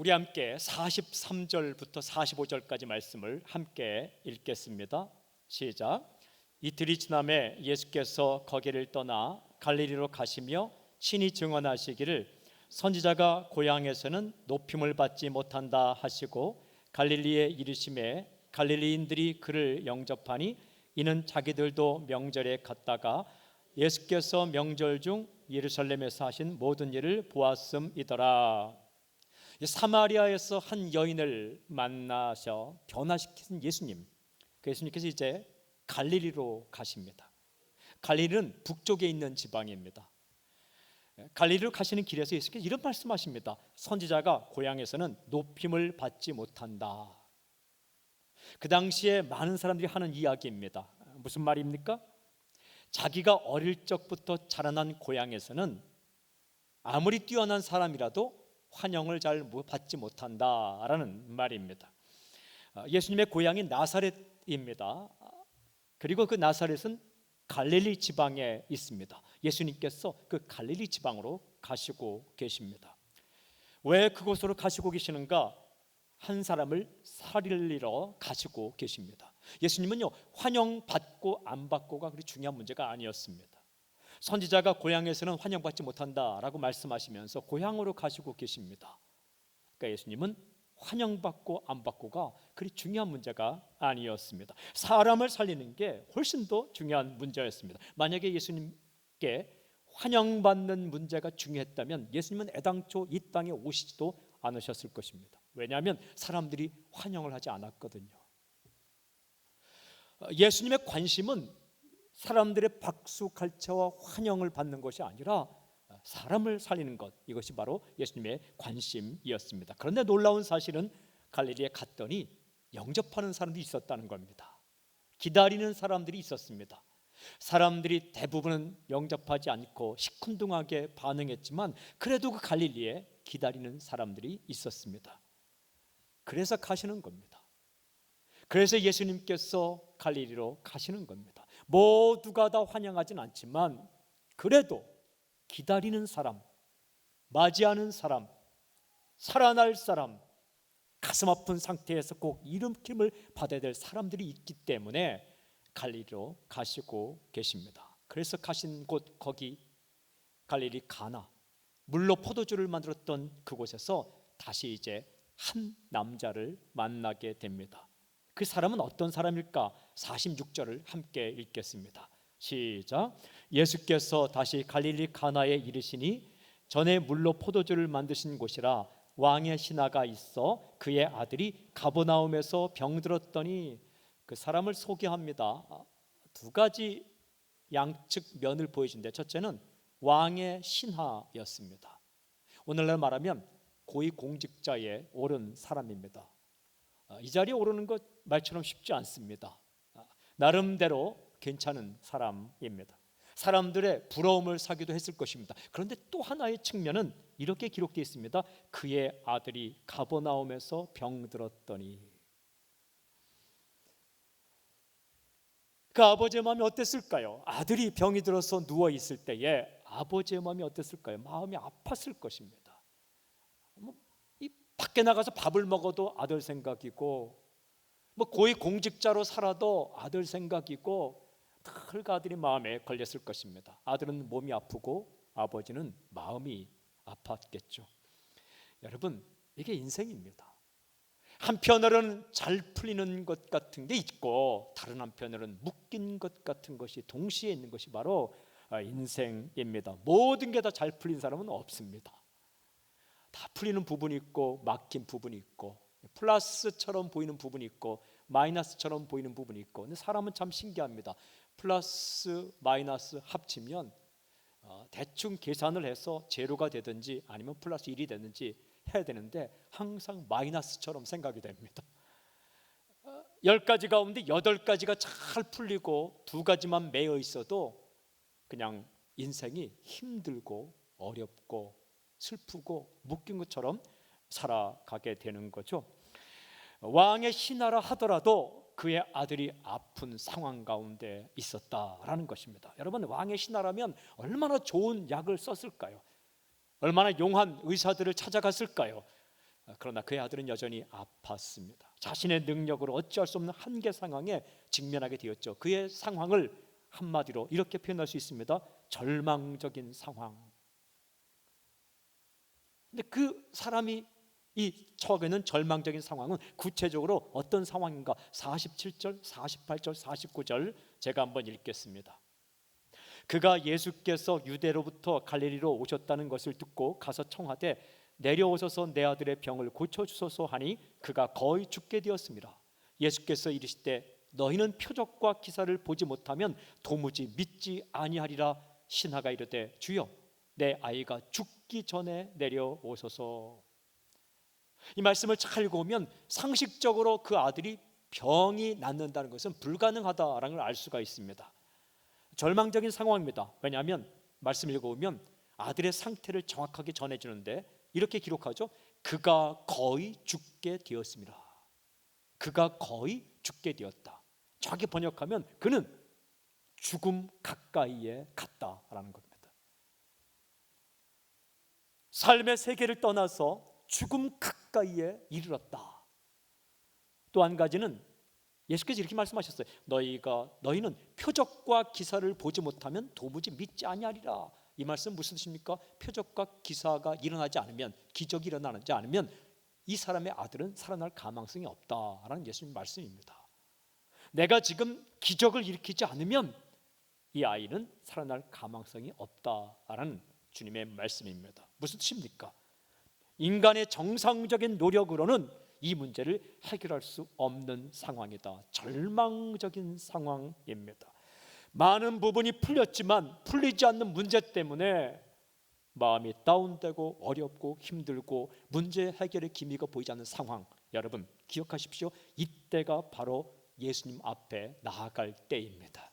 우리 함께 43절부터 45절까지 말씀을 함께 읽겠습니다. 시작. 이틀이 지남에 예수께서 거기를 떠나 갈릴리로 가시며 친히 증언하시기를 선지자가 고향에서는 높임을 받지 못한다 하시고 갈릴리에 이르심에 갈릴리인들이 그를 영접하니 이는 자기들도 명절에 갔다가 예수께서 명절 중 예루살렘에서 하신 모든 일을 보았음이더라. 이 사마리아에서 한 여인을 만나셔 변화시킨 예수님. 그 예수님께서 이제 갈릴리로 가십니다. 갈릴리는 북쪽에 있는 지방입니다. 갈릴리로 가시는 길에서 예수께서 이런 말씀하십니다. 선지자가 고향에서는 높임을 받지 못한다. 그 당시에 많은 사람들이 하는 이야기입니다. 무슨 말입니까? 자기가 어릴 적부터 자라난 고향에서는 아무리 뛰어난 사람이라도 환영을 잘 받지 못한다라는 말입니다. 아, 예수님의 고향이 나사렛입니다. 그리고 그 나사렛은 갈릴리 지방에 있습니다. 예수님께서 그 갈릴리 지방으로 가시고 계십니다. 왜 그곳으로 가시고 계시는가? 한 사람을 살리러 가시고 계십니다. 예수님은요 환영받고 안 받고가 그리 중요한 문제가 아니었습니다. 선지자가 고향에서는 환영받지 못한다라고 말씀하시면서 고향으로 가시고 계십니다. 그러니까 예수님은 환영받고 안 받고가 그리 중요한 문제가 아니었습니다. 사람을 살리는 게 훨씬 더 중요한 문제였습니다. 만약에 예수님께 환영받는 문제가 중요했다면 예수님은 애당초 이 땅에 오시지도 않으셨을 것입니다. 왜냐하면 사람들이 환영을 하지 않았거든요. 예수님의 관심은 사람들의 박수 갈채와 환영을 받는 것이 아니라 사람을 살리는 것 이것이 바로 예수님의 관심이었습니다. 그런데 놀라운 사실은 갈릴리에 갔더니 영접하는 사람들이 있었다는 겁니다. 기다리는 사람들이 있었습니다. 사람들이 대부분은 영접하지 않고 시큰둥하게 반응했지만 그래도 그 갈릴리에 기다리는 사람들이 있었습니다. 그래서 가시는 겁니다. 그래서 예수님께서 갈릴리로 가시는 겁니다. 모두가 다 환영하진 않지만 그래도 기다리는 사람, 맞이하는 사람, 살아날 사람, 가슴 아픈 상태에서 꼭 일으킴을 받아야 될 사람들이 있기 때문에 갈릴리로 가시고 계십니다. 그래서 가신 곳 거기 갈릴리 가나 물로 포도주를 만들었던 그곳에서 다시 이제 한 남자를 만나게 됩니다. 그 사람은 어떤 사람일까? 46절을 함께 읽겠습니다. 시작. 예수께서 다시 갈릴리 가나에 이르시니 전에 물로 포도주를 만드신 곳이라 왕의 신하가 있어 그의 아들이 가보나움에서 병들었더니 그 사람을 소개합니다. 두 가지 양측 면을 보여준대. 첫째는 왕의 신하였습니다. 오늘날 말하면 고위 공직자에 오른 사람입니다. 이 자리에 오르는 것 말처럼 쉽지 않습니다. 나름대로 괜찮은 사람입니다. 사람들의 부러움을 사기도 했을 것입니다. 그런데 또 하나의 측면은 이렇게 기록되어 있습니다. 그의 아들이 가버나움에서 병들었더니 그 아버지의 마음이 어땠을까요? 아들이 병이 들어서 누워 있을 때에 아버지의 마음이 어땠을까요? 마음이 아팠을 것입니다. 밖에 나가서 밥을 먹어도 아들 생각이고, 뭐 고위 공직자로 살아도 아들 생각이고, 늘 아들이 마음에 걸렸을 것입니다. 아들은 몸이 아프고 아버지는 마음이 아팠겠죠. 여러분, 이게 인생입니다. 한편으로는 잘 풀리는 것 같은 게 있고 다른 한편으로는 묶인 것 같은 것이 동시에 있는 것이 바로 아, 인생입니다. 모든 게 다 잘 풀린 사람은 없습니다. 다 풀리는 부분이 있고 막힌 부분이 있고 플러스처럼 보이는 부분이 있고 마이너스처럼 보이는 부분이 있고 근데 사람은 참 신기합니다. 플러스 마이너스 합치면 어, 대충 계산을 해서 제로가 되든지 아니면 플러스 1이 되든지 해야 되는데 항상 마이너스처럼 생각이 됩니다. 어, 열 가지 가운데 여덟 가지가 잘 풀리고 두 가지만 매여 있어도 그냥 인생이 힘들고 어렵고 슬프고 묶인 것처럼 살아가게 되는 거죠. 왕의 신하라 하더라도 그의 아들이 아픈 상황 가운데 있었다라는 것입니다. 여러분 왕의 신하라면 얼마나 좋은 약을 썼을까요? 얼마나 용한 의사들을 찾아갔을까요? 그러나 그의 아들은 여전히 아팠습니다. 자신의 능력으로 어찌할 수 없는 한계 상황에 직면하게 되었죠. 그의 상황을 한마디로 이렇게 표현할 수 있습니다. 절망적인 상황. 근데 그 사람이 이 있는 절망적인 상황은 구체적으로 어떤 상황인가? 47절, 48절, 49절 제가 한번 읽겠습니다. 그가 예수께서 유대로부터 갈릴리로 오셨다는 것을 듣고 가서 청하되 내려오셔서 내 아들의 병을 고쳐 주소서 하니 그가 거의 죽게 되었습니다. 예수께서 이르시되 너희는 표적과 기사를 보지 못하면 도무지 믿지 아니하리라 신하가 이르되 주여 내 아이가 죽기 전에 내려오소서 이 말씀을 잘 읽어보면 상식적으로 그 아들이 병이 낫는다는 것은 불가능하다라는 걸 알 수가 있습니다. 절망적인 상황입니다. 왜냐하면 말씀 읽어보면 아들의 상태를 정확하게 전해주는데 이렇게 기록하죠. 그가 거의 죽게 되었습니다. 그가 거의 죽게 되었다. 정확히 번역하면 그는 죽음 가까이에 갔다라는 겁니다. 삶의 세계를 떠나서 죽음 가까이에 이르렀다. 또 한 가지는 예수께서 이렇게 말씀하셨어요. 너희가 너희는 표적과 기사를 보지 못하면 도무지 믿지 아니하리라. 이 말씀 무슨 뜻입니까? 표적과 기사가 일어나지 않으면 기적이 일어나지 않으면 이 사람의 아들은 살아날 가망성이 없다라는 예수님 말씀입니다. 내가 지금 기적을 일으키지 않으면 이 아이는 살아날 가망성이 없다라는 주님의 말씀입니다. 무슨 뜻입니까? 인간의 정상적인 노력으로는 이 문제를 해결할 수 없는 상황이다. 절망적인 상황입니다. 많은 부분이 풀렸지만 풀리지 않는 문제 때문에 마음이 다운되고 어렵고 힘들고 문제 해결의 기미가 보이지 않는 상황. 여러분 기억하십시오. 이때가 바로 예수님 앞에 나아갈 때입니다.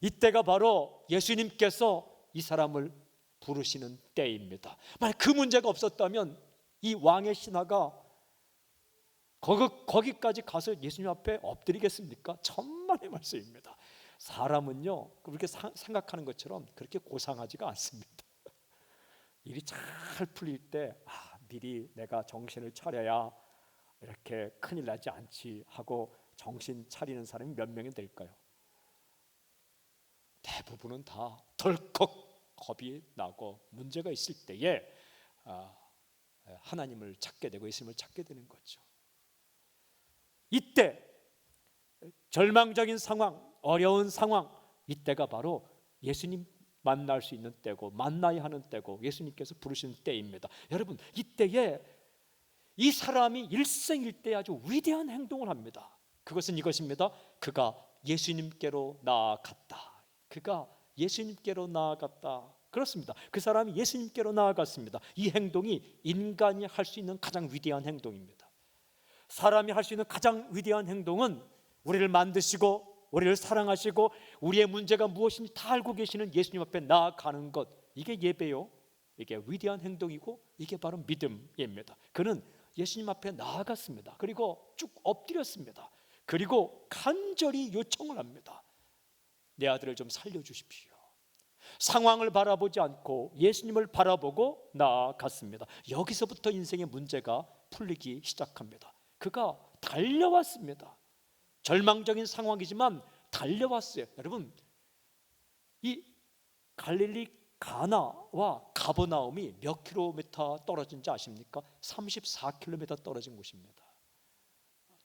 이때가 바로 예수님께서 이 사람을 부르시는 때입니다. 만약 그 문제가 없었다면 이 왕의 신하가 거기, 거기 까지 가서 예수님 앞에 엎드리겠습니까? 천만의 말씀입니다. 사람은요 그렇게 사, 생각하는 것처럼 그렇게 고상하지가 않습니다. 일이 잘 풀릴 때 아, 미리 내가 정신을 차려야 이렇게 큰일 나지 않지 하고 정신 차리는 사람이 몇 명이 될까요? 대부분은 다 덜컥 겁이 나고 문제가 있을 때에 아, 하나님을 찾게 되고 예수님을 찾게 되는 거죠. 이때 절망적인 상황, 어려운 상황, 이때가 바로 예수님 만날 수 있는 때고 만나야 하는 때고 예수님께서 부르시는 때입니다. 여러분, 이때에 이 사람이 일생일대 아주 위대한 행동을 합니다. 그것은 이것입니다. 그가 예수님께로 나아갔다. 그가 예수님께로 나아갔다. 그렇습니다. 그 사람이 예수님께로 나아갔습니다. 이 행동이 인간이 할 수 있는 가장 위대한 행동입니다. 사람이 할 수 있는 가장 위대한 행동은 우리를 만드시고 우리를 사랑하시고 우리의 문제가 무엇인지 다 알고 계시는 예수님 앞에 나아가는 것 이게 예배요. 이게 위대한 행동이고 이게 바로 믿음입니다. 그는 예수님 앞에 나아갔습니다. 그리고 쭉 엎드렸습니다. 그리고 간절히 요청을 합니다. 내 아들을 좀 살려 주십시오. 상황을 바라보지 않고 예수님을 바라보고 나아갔습니다. 여기서부터 인생의 문제가 풀리기 시작합니다. 그가 달려왔습니다. 절망적인 상황이지만 달려왔어요. 여러분, 이 갈릴리 가나와 가버나움이 몇 킬로미터 떨어진지 아십니까? 34 킬로미터 떨어진 곳입니다.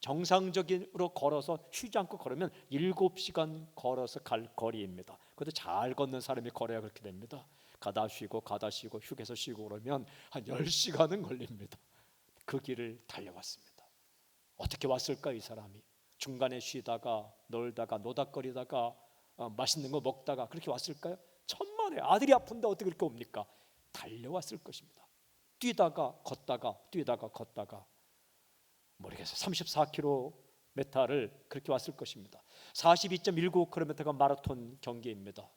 정상적으로 걸어서 쉬지 않고 걸으면 7시간 걸어서 갈 거리입니다. 그것도 잘 걷는 사람이 걸어야 그렇게 됩니다. 가다 쉬고 가다 쉬고 휴게소 쉬고 그러면 한 10시간은 걸립니다. 그 길을 달려왔습니다. 어떻게 왔을까 이 사람이? 중간에 쉬다가 놀다가 노닥거리다가 어, 맛있는 거 먹다가 그렇게 왔을까요? 천만에 아들이 아픈데 어떻게 그렇게 옵니까? 달려왔을 것입니다. 뛰다가 걷다가 뛰다가 걷다가 모르겠어요. 34km를 그렇게 왔을 것입니다. 42.19km가 마라톤 경기입니다.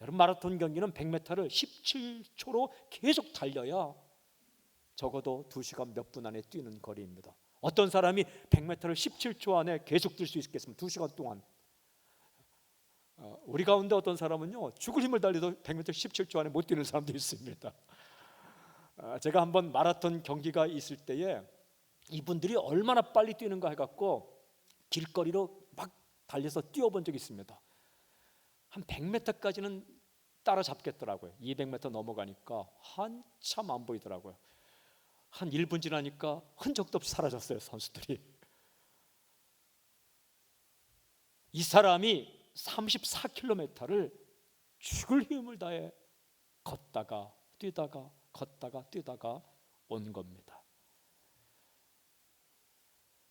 여러분 마라톤 경기는 100m를 17초로 계속 달려야 적어도 2시간 몇 분 안에 뛰는 거리입니다. 어떤 사람이 100m를 17초 안에 계속 뛸 수 있겠습니까? 2시간 동안. 어, 우리 가운데 어떤 사람은요 죽을 힘을 달려도 100m 17초 안에 못 뛰는 사람도 있습니다. 아, 아, 제가 한번 마라톤 경기가 있을 때에 이분들이 얼마나 빨리 뛰는가 해갖고 길거리로 막 달려서 뛰어본 적이 있습니다. 한 100m까지는 따라잡겠더라고요. 200m 넘어가니까 한참 안 보이더라고요. 한 1분 지나니까 흔적도 없이 사라졌어요, 선수들이. 이 사람이 34km를 죽을 힘을 다해 걷다가 뛰다가 걷다가 뛰다가 온 겁니다.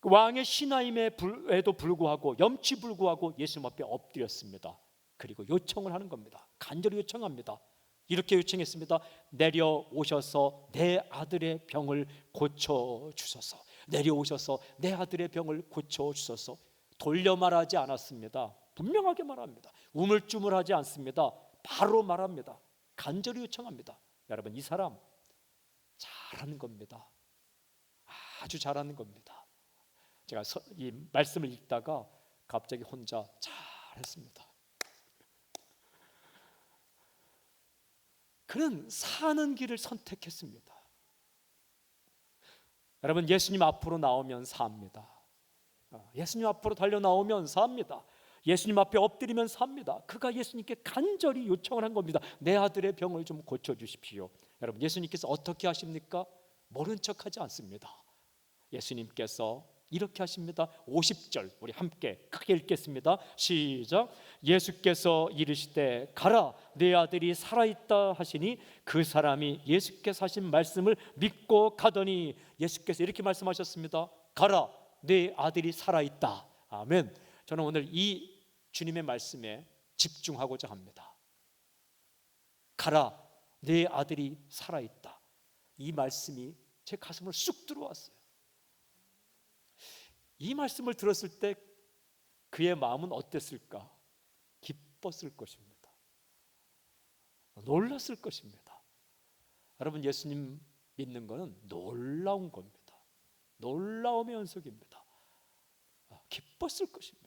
그 왕의 신하임에도 불구하고 염치 불구하고 예수님 앞에 엎드렸습니다. 그리고 요청을 하는 겁니다. 간절히 요청합니다. 이렇게 요청했습니다. 내려오셔서 내 아들의 병을 고쳐 주소서. 내려오셔서 내 아들의 병을 고쳐 주소서. 돌려 말하지 않았습니다. 분명하게 말합니다. 우물쭈물하지 않습니다. 바로 말합니다. 간절히 요청합니다. 여러분 이 사람 잘하는 겁니다. 아주 잘하는 겁니다. 제가 이 말씀을 읽다가 갑자기 혼자 잘했습니다. 그는 사는 길을 선택했습니다. 여러분 예수님 앞으로 나오면 삽니다. 어, 예수님 앞으로 달려 나오면 삽니다. 예수님 앞에 엎드리면 삽니다. 그가 예수님께 간절히 요청을 한 겁니다. 내 아들의 병을 좀 고쳐 주십시오. 여러분 예수님께서 어떻게 하십니까? 모른 척하지 않습니다. 예수님께서 이렇게 하십니다. 50절 우리 함께 크게 읽겠습니다. 시작. 예수께서 이르시되 가라 내 아들이 살아 있다 하시니 그 사람이 예수께서 하신 말씀을 믿고 가더니 예수께서 이렇게 말씀하셨습니다. 가라 내 아들이 살아 있다. 아멘. 저는 오늘 이 주님의 말씀에 집중하고자 합니다. 가라 내 아들이 살아 있다. 이 말씀이 제 가슴을 쑥 들어왔어요. 이 말씀을 들었을 때 그의 마음은 어땠을까? 기뻤을 것입니다. 놀랐을 것입니다. 여러분 예수님 믿는 것은 놀라운 겁니다. 놀라움의 연속입니다. 아, 기뻤을 것입니다.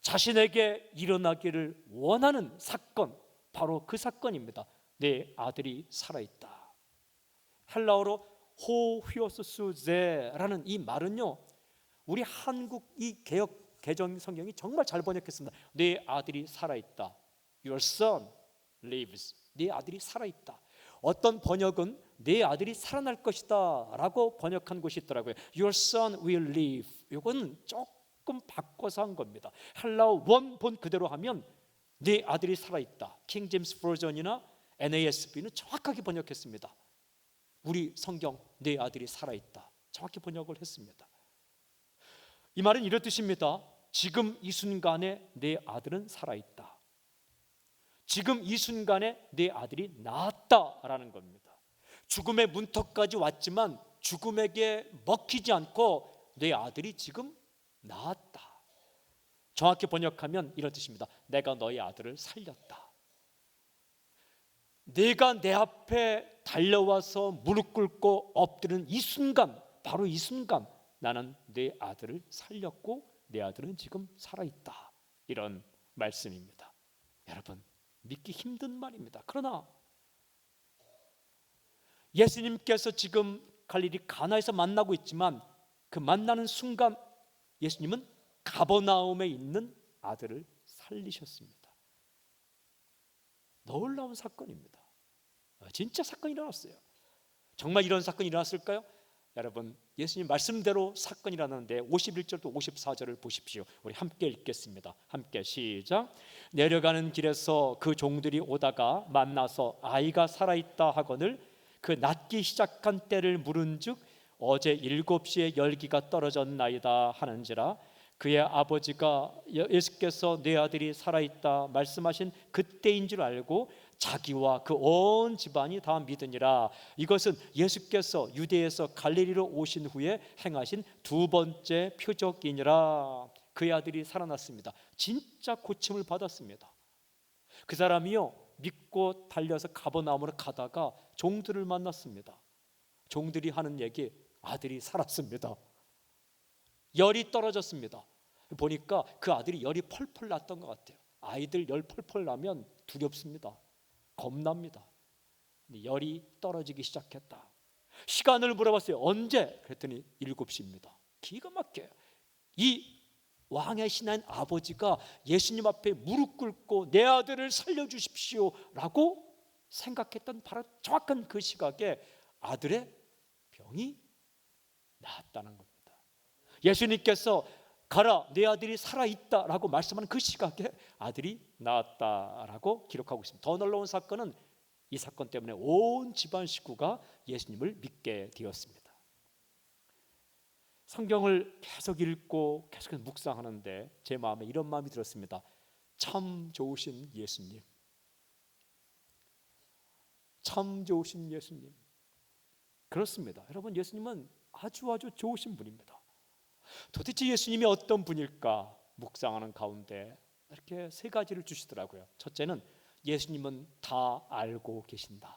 자신에게 일어나기를 원하는 사건 바로 그 사건입니다. 내 아들이 살아있다. 헬라어로 호휘오스수제라는 이 말은요 우리 한국 이 개혁 개정 성경이 정말 잘 번역했습니다. 내 아들이 살아 있다. Your son lives. 네 아들이 살아 있다. 어떤 번역은 내 아들이 살아날 것이다라고 번역한 곳이 있더라고요. Your son will live. 이건 조금 바꿔서 한 겁니다. 헬라어 원본 그대로 하면 네 아들이 살아 있다. 킹 제임스 버전이나 NASB는 정확하게 번역했습니다. 우리 성경 내 아들이 살아 있다. 정확히 번역을 했습니다. 이 말은 이런 뜻입니다. 지금 이 순간에 내 아들은 살아있다. 지금 이 순간에 내 아들이 나았다라는 겁니다. 죽음의 문턱까지 왔지만 죽음에게 먹히지 않고 내 아들이 지금 나았다. 정확히 번역하면 이런 뜻입니다. 내가 너의 아들을 살렸다. 내가 내 앞에 달려와서 무릎 꿇고 엎드는 이 순간, 바로 이 순간 나는 내 아들을 살렸고 내 아들은 지금 살아 있다. 이런 말씀입니다. 여러분 믿기 힘든 말입니다. 그러나 예수님께서 지금 갈릴리 가나에서 만나고 있지만 그 만나는 순간 예수님은 가버나움에 있는 아들을 살리셨습니다. 놀라운 사건입니다. 진짜 사건이 일어났어요. 정말 이런 사건이 일어났을까요? 여러분 예수님 말씀대로 사건이 일어났는데 51절도 54절을 보십시오. 우리 함께 읽겠습니다. 함께 시작. 내려가는 길에서 그 종들이 오다가 만나서 아이가 살아 있다 하거늘 그 낫기 시작한 때를 물은즉 어제 일곱 시에 열기가 떨어졌나이다 하는지라 그의 아버지가 예수께서 내 아들이 살아 있다 말씀하신 그때인 줄 알고 자기와 그 온 집안이 다 믿으니라. 이것은 예수께서 유대에서 갈릴리로 오신 후에 행하신 두 번째 표적이니라. 그의 아들이 살아났습니다. 진짜 고침을 받았습니다. 그 사람이요 믿고 달려서 가버나움으로 가다가 종들을 만났습니다. 종들이 하는 얘기 아들이 살았습니다. 열이 떨어졌습니다. 보니까 그 아들이 열이 펄펄 났던 것 같아요. 아이들 열 펄펄 나면 두렵습니다 겁납니다. 열이 떨어지기 시작했다. 시간을 물어봤어요. 언제? 그랬더니 7시입니다. 기가 막혀요. 이 왕의 신하인 아버지가 예수님 앞에 무릎 꿇고 내 아들을 살려주십시오라고 생각했던 바로 정확한 그 시각에 아들의 병이 나았다는 겁니다. 예수님께서 가라 내 아들이 살아 있다라고 말씀하는 그 시각에 아들이 나았다라고 기록하고 있습니다. 더 놀라운 사건은 이 사건 때문에 온 집안 식구가 예수님을 믿게 되었습니다. 성경을 계속 읽고 계속 묵상하는데 제 마음에 이런 마음이 들었습니다. 참 좋으신 예수님. 참 좋으신 예수님. 그렇습니다. 여러분 예수님은 아주 아주 좋으신 분입니다. 도대체 예수님이 어떤 분일까 묵상하는 가운데 이렇게 세 가지를 주시더라고요. 첫째는 예수님은 다 알고 계신다.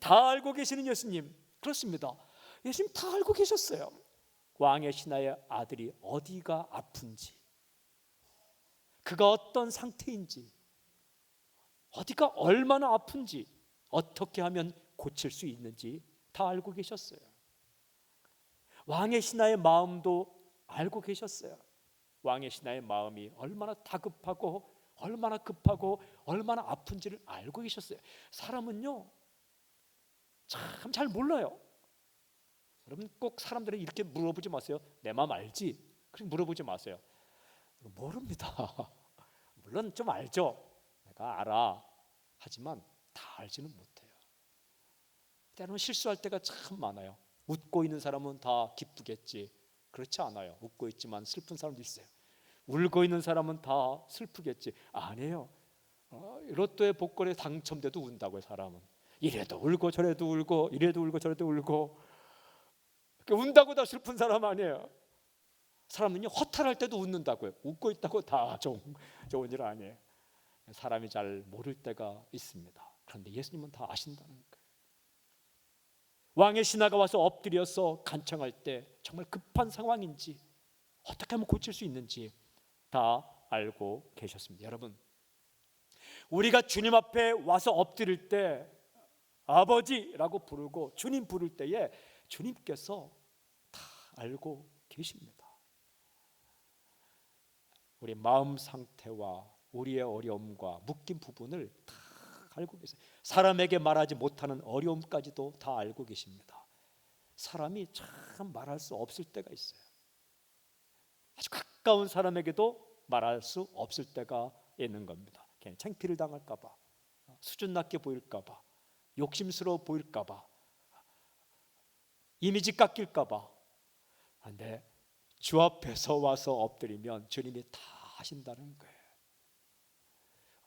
다 알고 계시는 예수님. 그렇습니다. 예수님 다 알고 계셨어요. 왕의 신하의 아들이 어디가 아픈지, 그가 어떤 상태인지, 어디가 얼마나 아픈지, 어떻게 하면 고칠 수 있는지 다 알고 계셨어요. 왕의 신하의 마음도 알고 계셨어요. 왕의 신하의 마음이 얼마나 다급하고 얼마나 급하고 얼마나 아픈지를 알고 계셨어요. 사람은요 참 잘 몰라요. 여러분 꼭 사람들은 이렇게 물어보지 마세요. 내 마음 알지? 그렇게 물어보지 마세요. 모릅니다. 물론 좀 알죠. 내가 알아. 하지만 다 알지는 못해요. 때로는 실수할 때가 참 많아요. 웃고 있는 사람은 다 기쁘겠지. 그렇지 않아요. 웃고 있지만 슬픈 사람도 있어요. 울고 있는 사람은 다 슬프겠지. 아니에요. 어, 로또의 복권에 당첨돼도 운다고요. 사람은 이래도 울고 저래도 울고 이래도 울고 저래도 울고 운다고 다 슬픈 사람 아니에요. 사람은요 허탈할 때도 웃는다고요. 웃고 있다고 다 좋은, 좋은 일 아니에요. 사람이 잘 모를 때가 있습니다. 그런데 예수님은 다 아신다는. 왕의 신하가 와서 엎드려서 간청할 때 정말 급한 상황인지 어떻게 하면 고칠 수 있는지 다 알고 계셨습니다. 여러분, 우리가 주님 앞에 와서 엎드릴 때 아버지라고 부르고 주님 부를 때에 주님께서 다 알고 계십니다. 우리 마음 상태와 우리의 어려움과 묶인 부분을 다 알고 계세요. 사람에게 말하지 못하는 어려움까지도 다 알고 계십니다. 사람이 참 말할 수 없을 때가 있어요. 아주 가까운 사람에게도 말할 수 없을 때가 있는 겁니다. 괜히 창피를 당할까봐, 수준 낮게 보일까봐, 욕심스러워 보일까봐, 이미지 깎일까봐. 근데 주 앞에서 와서 엎드리면 주님이 다 하신다는 거예요.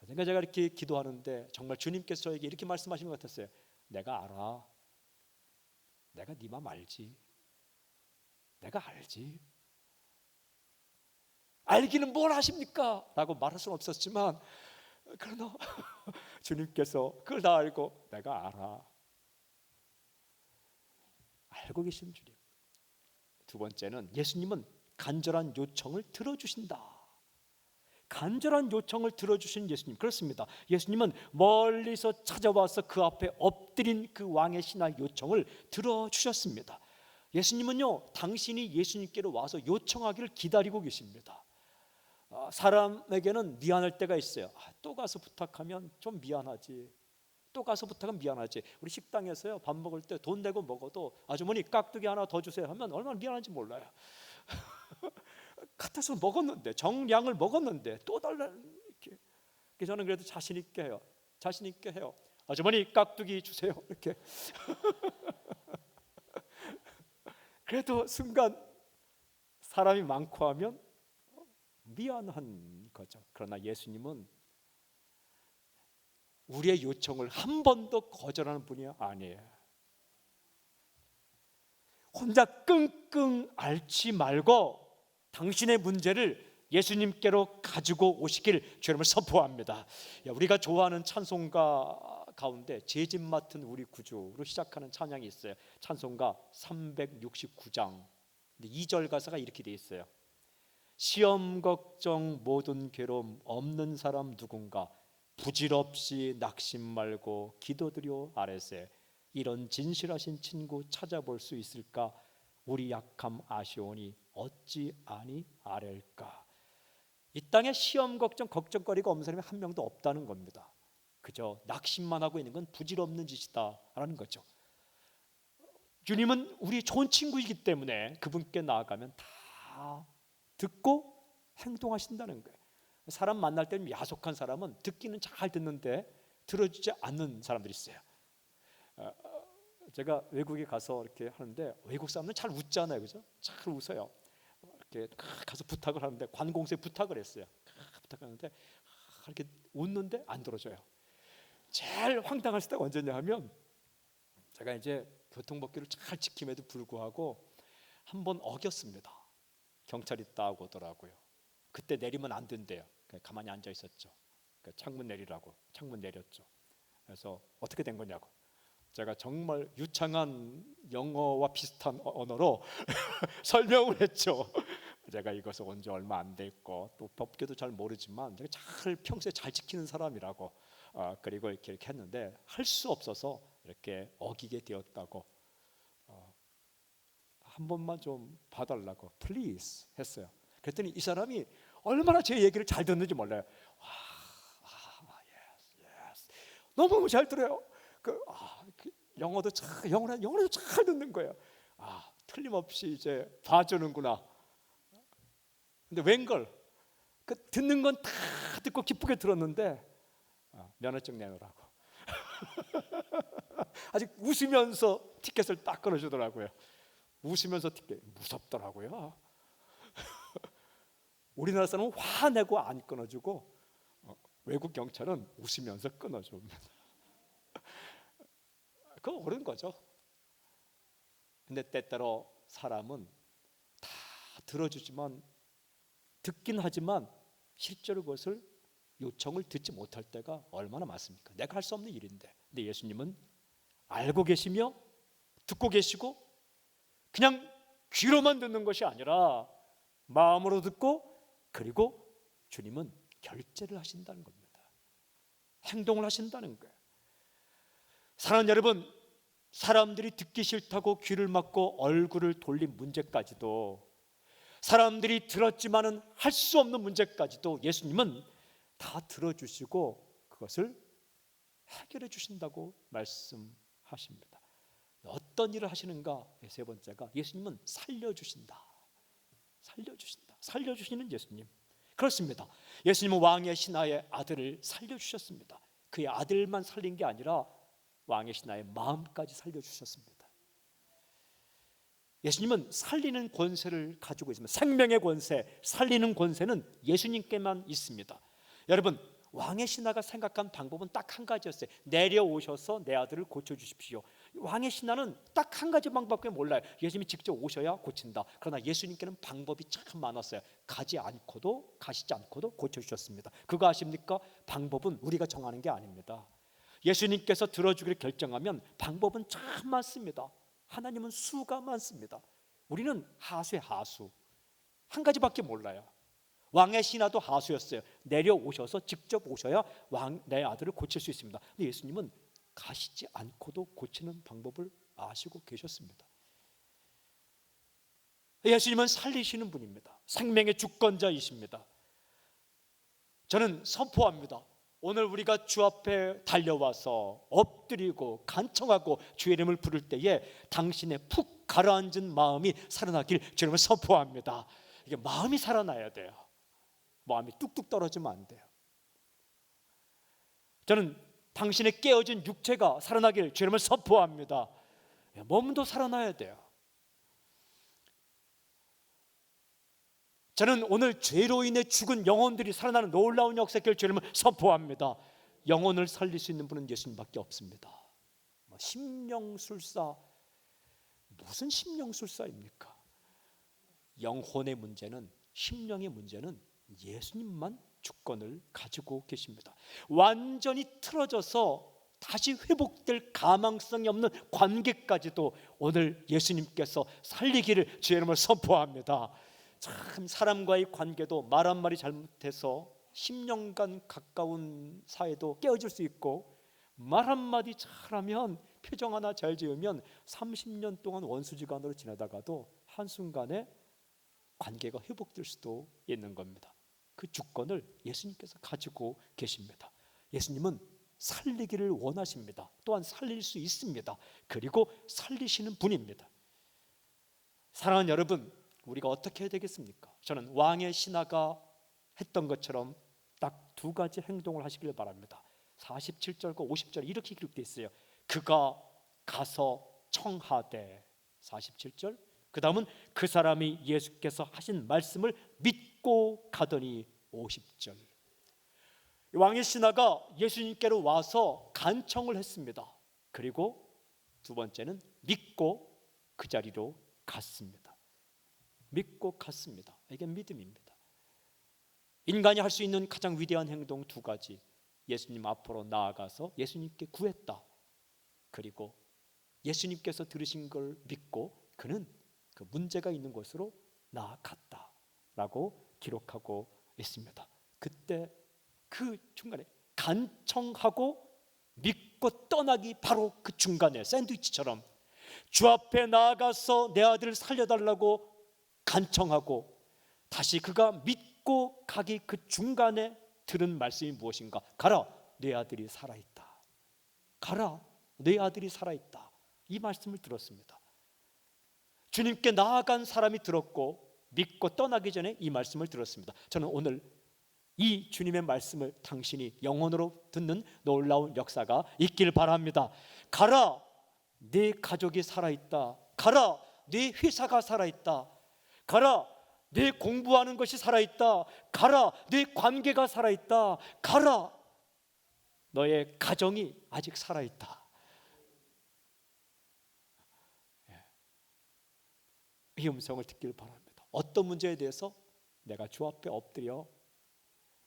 그러니까 제가 이렇게 기도하는데 정말 주님께서 저에게 이렇게 말씀하시는 것 같았어요. 내가 알아. 내가 네 마음 알지. 내가 알지. 알기는 뭘 하십니까? 라고 말할 수는 없었지만 그러나 주님께서 그걸 다 알고 내가 알아. 알고 계신 주님. 두 번째는 예수님은 간절한 요청을 들어주신다. 간절한 요청을 들어주신 예수님 그렇습니다. 예수님은 멀리서 찾아와서 그 앞에 엎드린 그 왕의 신하 요청을 들어주셨습니다. 예수님은요 당신이 예수님께로 와서 요청하기를 기다리고 계십니다. 아, 사람에게는 미안할 때가 있어요. 아, 또 가서 부탁하면 좀 미안하지. 또 가서 부탁하면 미안하지. 우리 식당에서요 밥 먹을 때 돈 내고 먹어도 아주머니 깍두기 하나 더 주세요 하면 얼마나 미안한지 몰라요. 같아서 먹었는데 정량을 먹었는데 또 달라 이렇게. 저는 그래도 자신 있게 해요. 자신 있게 해요. 아주머니 깍두기 주세요 이렇게. 그래도 순간 사람이 많고 하면 미안한 거죠. 그러나 예수님은 우리의 요청을 한 번도 거절하는 분이 아니에요. 혼자 끙끙 앓지 말고 당신의 문제를 예수님께로 가지고 오시길 주님을 선포합니다. 우리가 좋아하는 찬송가 가운데 제집 맡은 우리 구주로 시작하는 찬양이 있어요. 찬송가 369장 2절 가사가 이렇게 돼 있어요. 시험 걱정 모든 괴로움 없는 사람 누군가 부질없이 낙심 말고 기도드려 아래세 이런 진실하신 친구 찾아볼 수 있을까 우리 약함 아시오니 어찌 아니 아랠까 이 땅에 시험 걱정 걱정거리가 없는 사람이 한 명도 없다는 겁니다 그저 낙심만 하고 있는 건 부질없는 짓이다라는 거죠 주님은 우리 좋은 친구이기 때문에 그분께 나아가면 다 듣고 행동하신다는 거예요. 사람 만날 때는 야속한 사람은 듣기는 잘 듣는데 들어주지 않는 사람들이 있어요. 어, 제가 외국에 가서 이렇게 하는데 외국 사람은 잘 웃잖아요, 그죠? 잘 웃어요. 가서 부탁을 하는데 관공서에 부탁을 했어요. 부탁하는데 이렇게 웃는데 안 들어줘요. 제일 황당할 때가 언제냐 하면 제가 이제 교통법규를 잘 지킴에도 불구하고 한 번 어겼습니다. 경찰이 따고 오더라고요. 그때 내리면 안 된대요. 가만히 앉아 있었죠. 그 창문 내리라고 창문 내렸죠. 그래서 어떻게 된 거냐고. 제가 정말 유창한 영어와 비슷한 어- 언어로 설명을 했죠. 제가 이것을 온 지 얼마 안 됐고 또 법규도 잘 모르지만 제가 잘 평소에 잘 지키는 사람이라고 어, 그리고 이렇게, 이렇게 했는데 할 수 없어서 이렇게 어기게 되었다고 어, 한 번만 좀 봐달라고 please 했어요. 그랬더니 이 사람이 얼마나 제 얘기를 잘 듣는지 몰라요. 와, 아, yes, yes. 너무 잘 들어요. 그, 아, 그 영어도 참 영어는 영어도 잘 듣는 거예요. 아, 틀림없이 이제 봐주는구나. 근데 웬걸 그 듣는 건 다 듣고 기쁘게 들었는데 아, 면허증 내놓으라고. 아직 웃으면서 티켓을 딱 끊어주더라고요. 웃으면서 티켓 무섭더라고요. 우리나라 사람은 화내고 안 끊어주고 어, 외국 경찰은 웃으면서 끊어줍니다. 그거 옳은 거죠. 근데 때때로 사람은 다 들어주지만 듣긴 하지만 실제로 그것을 요청을 듣지 못할 때가 얼마나 많습니까? 내가 할 수 없는 일인데. 근데 예수님은 알고 계시며 듣고 계시고 그냥 귀로만 듣는 것이 아니라 마음으로 듣고 그리고 주님은 결제를 하신다는 겁니다. 행동을 하신다는 거예요. 사랑하는 여러분, 사람들이 듣기 싫다고 귀를 막고 얼굴을 돌린 문제까지도 사람들이 들었지만은 할 수 없는 문제까지도 예수님은 다 들어주시고 그것을 해결해 주신다고 말씀하십니다. 어떤 일을 하시는가? 세 번째가 예수님은 살려주신다. 살려주신다. 살려주시는 예수님. 그렇습니다. 예수님은 왕의 신하의 아들을 살려주셨습니다. 그의 아들만 살린 게 아니라 왕의 신하의 마음까지 살려주셨습니다. 예수님은 살리는 권세를 가지고 있습니다. 생명의 권세, 살리는 권세는 예수님께만 있습니다. 여러분, 왕의 신하가 생각한 방법은 딱 한 가지였어요. 내려오셔서 내 아들을 고쳐 주십시오. 왕의 신하는 딱 한 가지 방법밖에 몰라요. 예수님이 직접 오셔야 고친다. 그러나 예수님께는 방법이 참 많았어요. 가지 않고도 가시지 않고도 고쳐 주셨습니다. 그거 아십니까? 방법은 우리가 정하는 게 아닙니다. 예수님께서 들어주기를 결정하면 방법은 참 많습니다. 하나님은 수가 많습니다. 우리는 하수의 하수. 한 가지밖에 몰라요. 왕의 신하도 하수였어요. 내려오셔서 직접 오셔야 왕 내 아들을 고칠 수 있습니다. 근데 예수님은 가시지 않고도 고치는 방법을 아시고 계셨습니다. 예수님은 살리시는 분입니다. 생명의 주권자이십니다. 저는 선포합니다. 오늘 우리가 주 앞에 달려와서 엎드리고 간청하고 주의 이름을 부를 때에 당신의 푹 가라앉은 마음이 살아나길 주님을 선포합니다. 이게 마음이 살아나야 돼요. 마음이 뚝뚝 떨어지면 안 돼요. 저는 당신의 깨어진 육체가 살아나길 주님을 선포합니다. 몸도 살아나야 돼요. 저는 오늘 죄로 인해 죽은 영혼들이 살아나는 놀라운 역사길 주님을 선포합니다. 영혼을 살릴 수 있는 분은 예수님밖에 없습니다. 뭐 심령술사 무슨 심령술사입니까? 영혼의 문제는 심령의 문제는 예수님만 주권을 가지고 계십니다. 완전히 틀어져서 다시 회복될 가망성이 없는 관계까지도 오늘 예수님께서 살리기를 주의 이름을 선포합니다. 참 사람과의 관계도 말 한마디 잘못해서 10년간 가까운 사이도 깨어질 수 있고 말 한마디 잘하면 표정 하나 잘 지으면 30년 동안 원수지간으로 지내다가도 한순간에 관계가 회복될 수도 있는 겁니다. 그 주권을 예수님께서 가지고 계십니다. 예수님은 살리기를 원하십니다. 또한 살릴 수 있습니다. 그리고 살리시는 분입니다. 사랑하는 여러분, 우리가 어떻게 해야 되겠습니까? 저는 왕의 신하가 했던 것처럼 딱 두 가지 행동을 하시길 바랍니다. 47절과 50절 이렇게 기록되어 있어요. 그가 가서 청하되 47절 그 다음은 그 사람이 예수께서 하신 말씀을 믿고 가더니 50절 왕의 신하가 예수님께로 와서 간청을 했습니다. 그리고 두 번째는 믿고 그 자리로 갔습니다. 믿고 갔습니다. 이게 믿음입니다. 인간이 할 수 있는 가장 위대한 행동 두 가지. 예수님 앞으로 나아가서 예수님께 구했다. 그리고 예수님께서 들으신 걸 믿고 그는 그 문제가 있는 곳으로 나아갔다라고 기록하고 있습니다. 그때 그 중간에 간청하고 믿고 떠나기 바로 그 중간에 샌드위치처럼 주 앞에 나아가서 내 아들을 살려달라고 간청하고 다시 그가 믿고 가기 그 중간에 들은 말씀이 무엇인가? 가라, 내 아들이 살아있다. 가라, 내 아들이 살아있다. 이 말씀을 들었습니다. 주님께 나아간 사람이 들었고 믿고 떠나기 전에 이 말씀을 들었습니다. 저는 오늘 이 주님의 말씀을 당신이 영혼으로 듣는 놀라운 역사가 있길 바랍니다. 가라, 네 가족이 살아있다. 가라, 네 회사가 살아있다. 가라, 네 공부하는 것이 살아있다. 가라, 네 관계가 살아있다. 가라, 너의 가정이 아직 살아있다. 예. 이 음성을 듣길 바랍니다. 어떤 문제에 대해서 내가 주 앞에 엎드려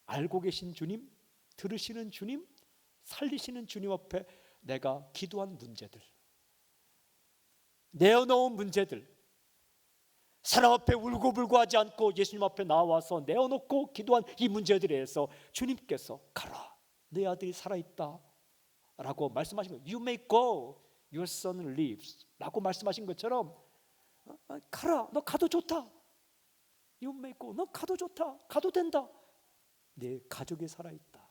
알고 계신 주님, 들으시는 주님, 살리시는 주님 앞에 내가 기도한 문제들, 내어놓은 문제들, 사람 앞에 울고불고 하지 않고 예수님 앞에 나와서 내어놓고 기도한 이 문제들에 대해서 주님께서 가라, 내 아들이 살아있다 라고 말씀하신 거예요. You may go, your son lives 라고 말씀하신 것처럼 어, 어, 가라, 너 가도 좋다. You may go, 너 가도 좋다. 가도 된다. 내 가족이 살아있다.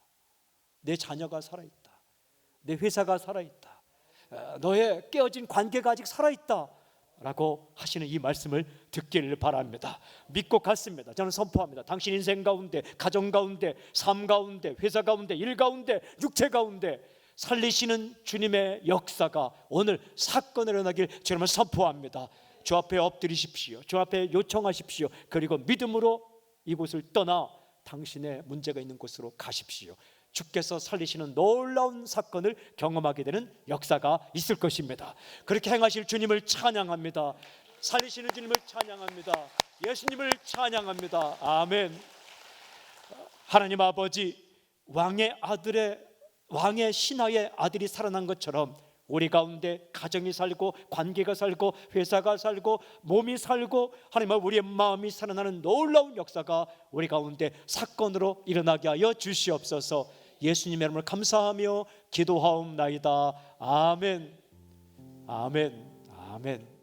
내 자녀가 살아있다. 내 회사가 살아있다. 어, 너의 깨어진 관계가 아직 살아있다. 라고 하시는 이 말씀을 듣기를 바랍니다. 믿고 갔습니다. 저는 선포합니다. 당신 인생 가운데, 가정 가운데, 삶 가운데, 회사 가운데, 일 가운데, 육체 가운데 살리시는 주님의 역사가 오늘 사건을 일어나길 주님을 선포합니다. 주 앞에 엎드리십시오. 주 앞에 요청하십시오. 그리고 믿음으로 이곳을 떠나 당신의 문제가 있는 곳으로 가십시오. 주께서 살리시는 놀라운 사건을 경험하게 되는 역사가 있을 것입니다. 그렇게 행하실 주님을 찬양합니다. 살리시는 주님을 찬양합니다. 예수님을 찬양합니다. 아멘. 하나님 아버지 왕의 아들의 왕의 신하의 아들이 살아난 것처럼 우리 가운데 가정이 살고 관계가 살고 회사가 살고 몸이 살고 하나님 우리의 마음이 살아나는 놀라운 역사가 우리 가운데 사건으로 일어나게 하여 주시옵소서. 예수님의 이름을 감사하며 기도하옵나이다. 아멘. 아멘. 아멘.